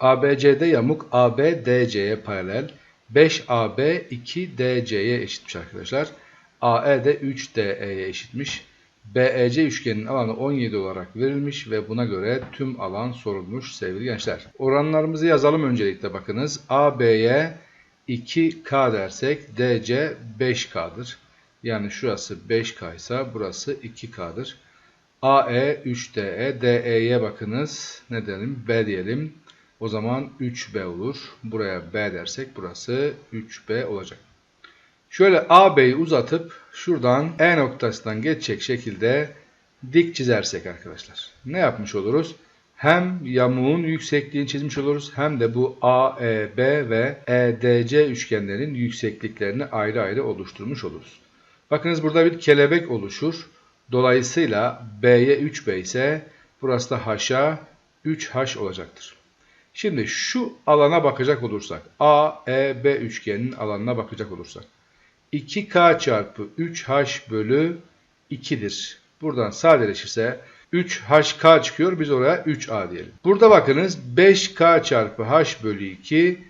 ABCD yamuk AB DC'ye paralel. 5AB 2DC'ye eşitmiş arkadaşlar. AE de 3DE'ye eşitmiş. BEC üçgeninin alanı 17 olarak verilmiş ve buna göre tüm alan sorulmuş sevgili gençler. Oranlarımızı yazalım öncelikle bakınız. AB'ye 2K dersek DC 5K'dır. Yani şurası 5K ise burası 2K'dır. AE 3DE, DE'ye bakınız. Ne diyelim? B diyelim. O zaman 3B olur. Buraya B dersek burası 3B olacak. Şöyle AB'yi uzatıp şuradan E noktasından geçecek şekilde dik çizersek arkadaşlar. Ne yapmış oluruz? Hem yamuğun yüksekliğini çizmiş oluruz hem de bu AEB ve EDC üçgenlerin yüksekliklerini ayrı ayrı oluşturmuş oluruz. Bakınız burada bir kelebek oluşur. Dolayısıyla B'ye 3B ise burası da H'a 3H olacaktır. Şimdi şu alana bakacak olursak, AEB üçgeninin alanına bakacak olursak, 2K çarpı 3H bölü 2'dir. Buradan sadeleşirse 3HK çıkıyor. Biz oraya 3A diyelim. Burada bakınız 5K çarpı H bölü 2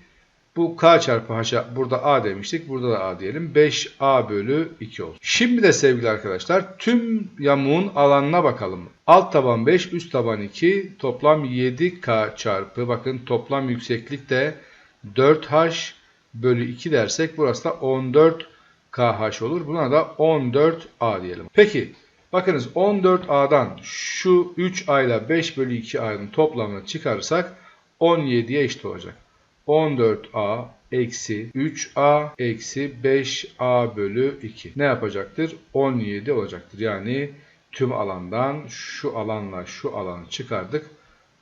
bu K çarpı H'a burada A demiştik. Burada da A diyelim. 5A bölü 2 olsun. Şimdi de sevgili arkadaşlar tüm yamuğun alanına bakalım. Alt taban 5, üst taban 2. Toplam 7K çarpı bakın toplam yükseklik de 4H bölü 2 dersek burası da 14KH olur. Buna da 14A diyelim. Peki bakınız 14A'dan şu 3A ile 5 bölü 2A'nın toplamını çıkarırsak 17'ye eşit olacak. 14a eksi 3a eksi 5a bölü 2 ne yapacaktır? 17 olacaktır. Yani tüm alandan şu alanla şu alanı çıkardık.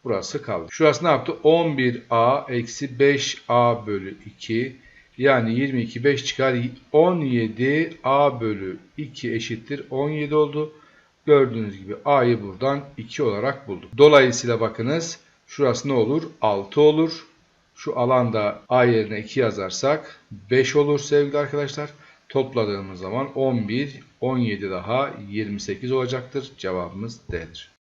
Burası kaldı. Şurası ne yaptı? 11a eksi 5a bölü 2 yani 22 5 çıkar 17 a bölü 2 eşittir 17 oldu. Gördüğünüz gibi a'yı buradan 2 olarak bulduk. Dolayısıyla bakınız şurası ne olur? 6 olur. Şu alanda a yerine 2 yazarsak 5 olur sevgili arkadaşlar. Topladığımız zaman 11, 17 daha 28 olacaktır. Cevabımız D'dir.